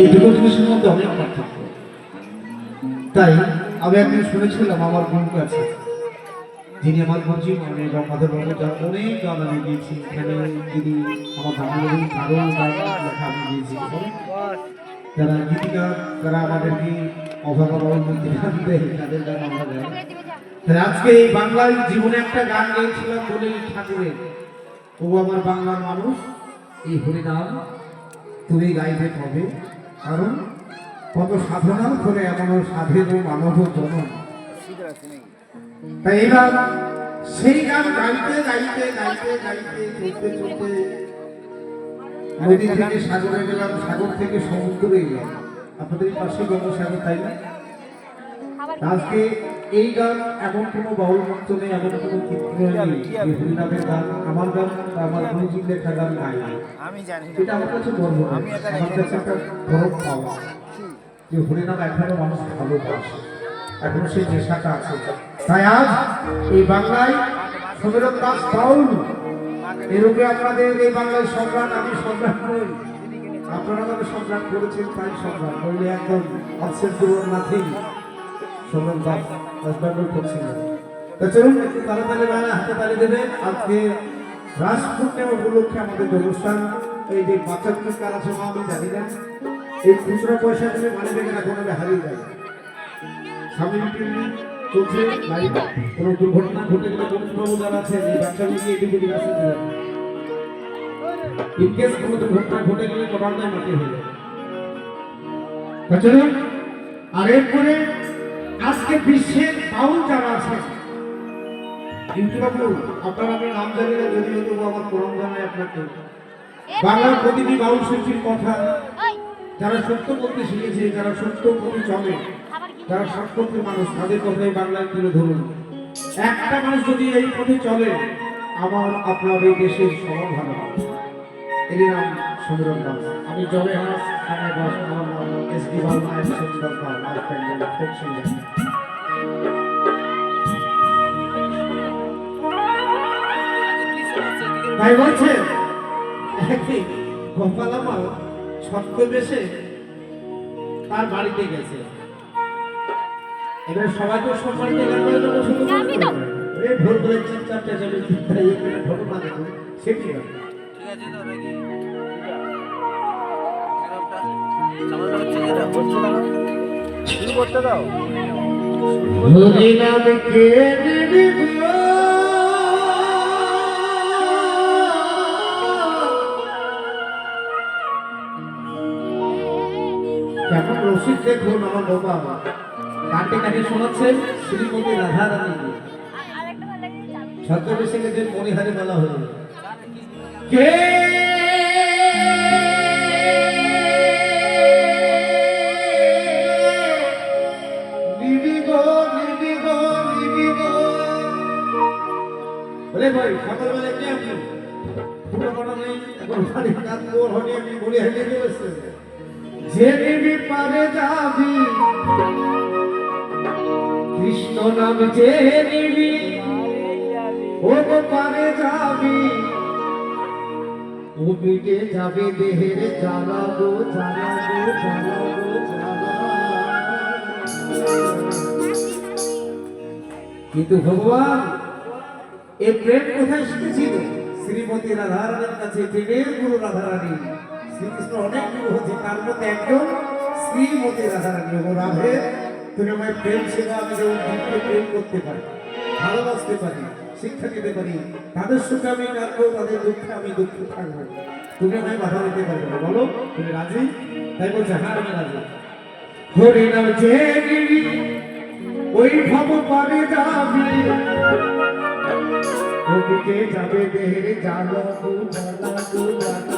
এই দুটো জিনিসের মধ্যে অনেক পার্থক্য। তাই আমি একদিন শুনেছিলাম, আমার গুরুর কাছে, যিনি আমার গুরুজি মানে গঙ্গাধর বাবু যার অনেক গান আমি গিয়েছি, এখানে যিনি আমার বাংলাদেশের আরও গান লেখা আমি গিয়েছি। যারা গীতিকা যারা আমাদেরকে অভাব মধ্যে গান দেয় তাদের গান আমরা গাই। তাই আজকে এই বাংলার জীবনে একটা গান গেয়েছিলাম বলে ঠাকুরের। ও আমার বাংলার মানুষ, এই হরিনাম তুমি গাইতে হবে কারণ কত সাধনার করে এমন সাধের মানব জনম তাই এবার সেই গান গাইতে গাইতে গাইতে গাইতে চলতে চলতে নদী থেকে সাগরে গেলাম, সাগর থেকে সমুদ্রে গেলাম আপনাদের পাশে গঙ্গাসাগর, তাই না? আজকে এই গান এমন কোনো বাউল মঞ্চ নেই এমন কোনো চিত্র নেই যে হরিনামের গান আমার গান বা আমার গুরুজির লেখা গান গাই আমি জানি এটা আমার কাছে গর্ব। আমার কাছে একটা গরম পাওয়া। যে হরিনাম এখনও মানুষ ভালোবাসে। এখনও সেই নেশাটা আছে। তাই আজ এই বাংলায় সমীরণ দাস বাউল। এরূপে আপনাদের এই বাংলায় সম্রাট আমি সম্রাট নই। আপনারা আমাকে সম্রাট করেছেন তাই সম্রাট বললে একদম দুর্বল nothing Samiran Das West Bengal করছেন। তা চলুন, একটু তাড়াতাড়ি বেলা হাতে তালি দেবে। আজকে রাস পূর্ণিমা উপলক্ষে আমাদের অনুষ্ঠান এই যে বাচ্চাগুলো কার আছে মা, আমি জানি না। এই খুচরো পয়সা দিলে মানে দেখে না কোনো হারিয়ে যায়। স্বামী চলছে লাইভ কোনো দুর্ঘটনা ঘটে গেলে বন্ধুবাবু যারা আছে, এই বাচ্চাগুলোকে এদিকে ওদিকে আসতে দেবে ইন কেস কোনো দুর্ঘটনা ঘটে গেলে কমান্ডার মাটি হয়ে যাবে। তা চলুন, আর এরপরে আজকে বিশ্বের বাউল যারা আছে বাবু আপনার আমি নাম জানি না যদি তবু আমার প্রণাম জানাই আপনাকে। বাংলার প্রতিটি বাউল শিল্পীর কথা যারা সত্য বলতে শিখেছে যারা সত্য প্রতি চলে যারা সৎপথের মানুষ তাদের কথাই বাংলায় তুলে ধরুন। একটা মানুষ যদি এই পথে চলে আমার আপনার এই দেশের সবার ভালো এর নাম সমীরণ দাস। আমি জবে হাস আমি বস আমার নাম S D Bangla S Sundar Pal আর প্যান্ডেল ফোক সিঙ্গার তাই বলছে একদিন গোপাল আমার ছদ্মবেশে তার বাড়িতে গেছে এবার সবাই তো সম্মানিত গান করে শুধু তো। চিৎকার এই করে ঘটনা দেখুন সে কি ব্যাপার? ঠিক আছে না শুরু করতে দাও কে দিবি গো? কেমন রসিক আমার। বাবা কাটে কাটে শোনাচ্ছেন? শ্রীমতী রাধা রানী ছদ্মবেশে গেছেন মণিহারি বলা হলো। কে নাম যে নিবি ও গো পারে যাবি ও মিটে যাবে দেহের জ্বালা গো জ্বালা গো জ্বালা গো জ্বালা কিন্তু ভগবান এ প্রেম কোথায় শিখেছিল শ্রীমতী রাধারানীর কাছে প্রেমের গুরু রাধারানী শ্রীকৃষ্ণ অনেক গুরু হচ্ছে তার মধ্যে একজন শ্রীমতী রাধারানী ও রাধে তুমি প্রেম সেবা আমি যেমন দিব্য প্রেম করতে পারি, ভালোবাসতে পারি, শিক্ষা দিতে পারি, তাদের সুখে আমি কাটবো, তাদের দুঃখে আমি দুঃখ থাকব। তুমি আমায় বাধা দিতে পারবে না, বলো, তুমি রাজি? তাই বলছে হ্যাঁ আমি রাজি। হরি নাম ওই ভাব পারে যাবি। ওদিকে যাবে দেহের জ্বালা গো জ্বালা গো জ্বালা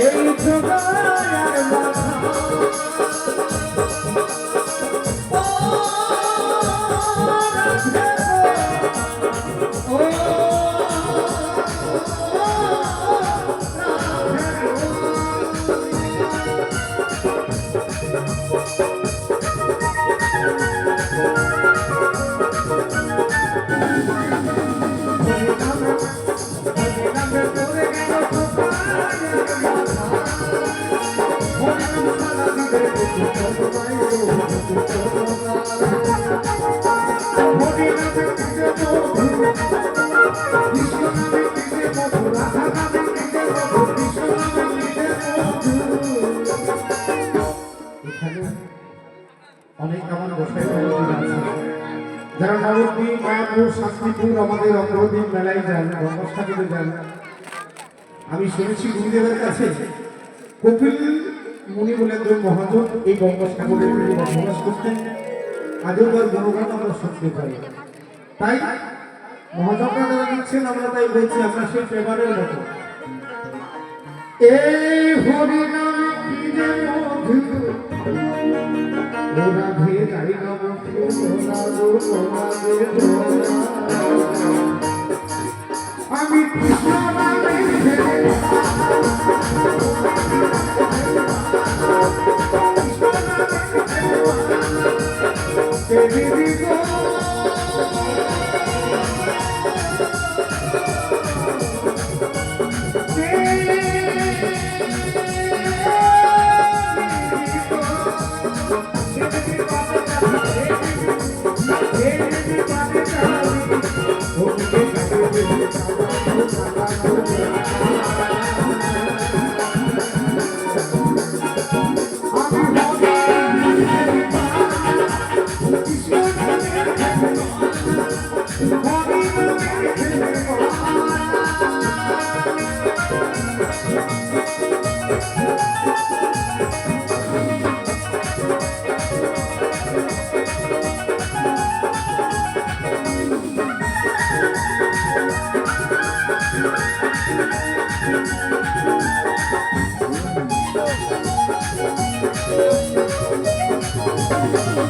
এই জগৎ মায়াপুর শান্তিপুর আমাদের অগ্রদীপ মেলায় যান ব্রহ্মস্থাপনে যান। আমি শুনেছি গুরুদেবের কাছে, কপিল মুনি বলে মহাজন এই তীরে বসবাস করতেন। আজও গুণগান আমরা শুনতে পাই। তাই মহাজনরা দিচ্ছেন আমরা তাই বলছি, আমরা সেই পেপারের মতো। এই হরিনাম কি যে মধু নব আমি কৃষ্ণ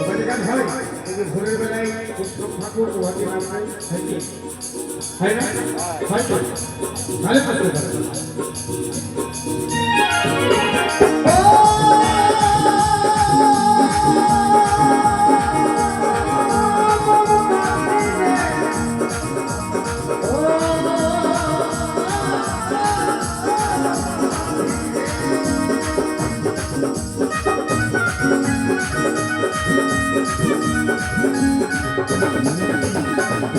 নামে ভোরের বেলায় উত্তম ঠাকুর ওয়াকে নাম হয় হয় না? হয় তো? ভালো করতে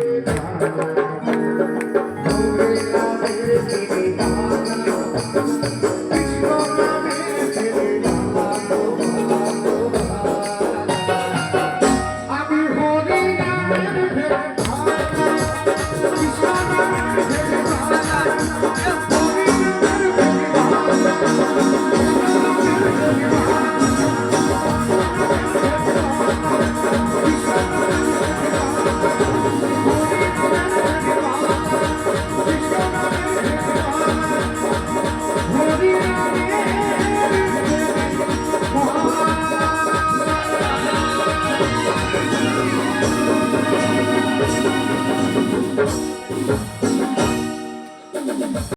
Amen.